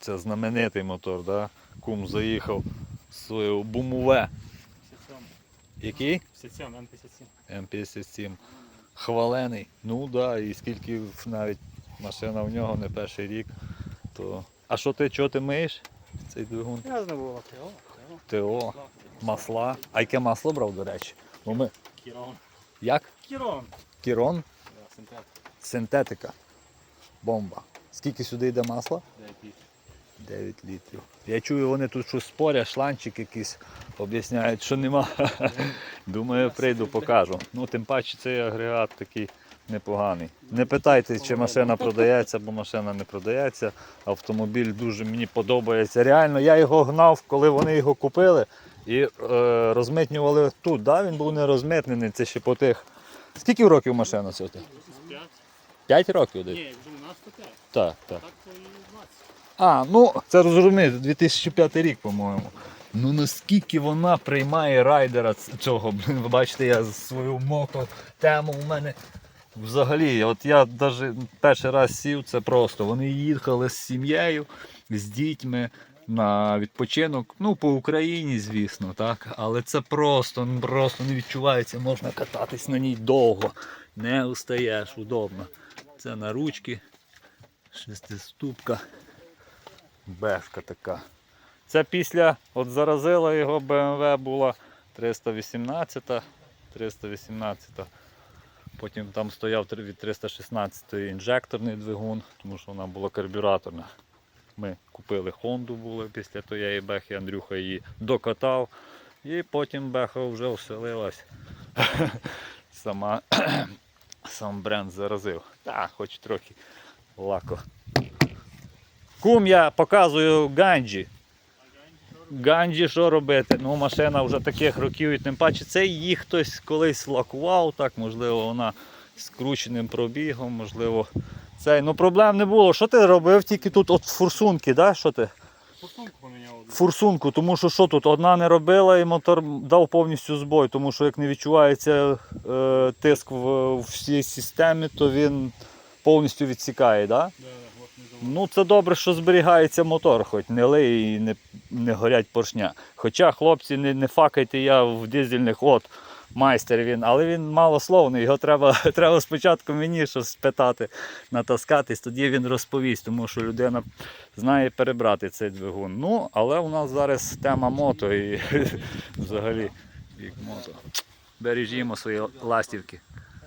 Це знаменитий мотор, да? Кум заїхав своє бумове. 57. Який? 57, М57. М57. Хвалений. Ну так, да, і скільки навіть машина в нього не перший рік. То... А що ти, чого ти миєш? Цей двигун? Я було ТО. ТО, масла. А яке масло брав, до речі? Бо ми... Кірон. Як? Кірон. Кірон? Да, синтет. Синтетика. Бомба. Скільки сюди йде масла? Де піт. 9 літрів. Я чую, вони тут щось спорять, шланчик якийсь об'ясняють, що нема. Думаю, прийду, покажу. Ну, тим паче цей агрегат такий непоганий. Не питайте, чи машина продається, бо машина не продається. Автомобіль дуже мені подобається. Реально, я його гнав, коли вони його купили і е, розмитнювали тут. Да? Він був не розмитнений, це ще по тих. Скільки років машина цього? 5. 5 років десь? Ні, вже у нас то 5. Так, так. Так то і 20. А, ну це розумієте, 2005 рік, по-моєму. Ну наскільки вона приймає райдера цього, блін, ви бачите, я свою мото тему у мене взагалі. От я навіть перший раз сів, це просто. Вони їхали з сім'єю, з дітьми на відпочинок. Ну, по Україні, звісно, так. Але це просто, ну, просто не відчувається, можна кататись на ній довго. Не устаєш, удобно. Це на ручки, шестиступка. Бешка така. Це після, от заразила його BMW була 318, 318. Потім там стояв від 316 інжекторний двигун, тому що вона була карбюраторна. Ми купили Хонду були після тієї бехи, Андрюха її докатав. І потім беха вже оселилась. Сама, сам бренд заразив. Так, хоч трохи лако. Кум я показую Ганджі. Ганджі що робити? Ну, машина вже таких років і тим паче це її хтось колись лакував, так, можливо, вона з скрученим пробігом, можливо. Цей. Ну проблем не було. Що ти робив тільки тут от форсунки, да? Що ти? Форсунку поміняв. Форсунку, тому що що тут? Одна не робила і мотор дав повністю збой, тому що як не відчувається е, тиск в, в всій системі, то він повністю відсікає. Да? Да, да, от не забув. Ну, це добре, що зберігається мотор, хоч не лий і не, не горять поршня. Хоча, хлопці, не, не факайте я в дизельних, от майстер він, але він малословний, його треба, треба спочатку мені щось спитати, натаскатись, тоді він розповість, тому що людина знає перебрати цей двигун. Ну, але у нас зараз тема мото і взагалі вік мото. Бережімо свої ластівки.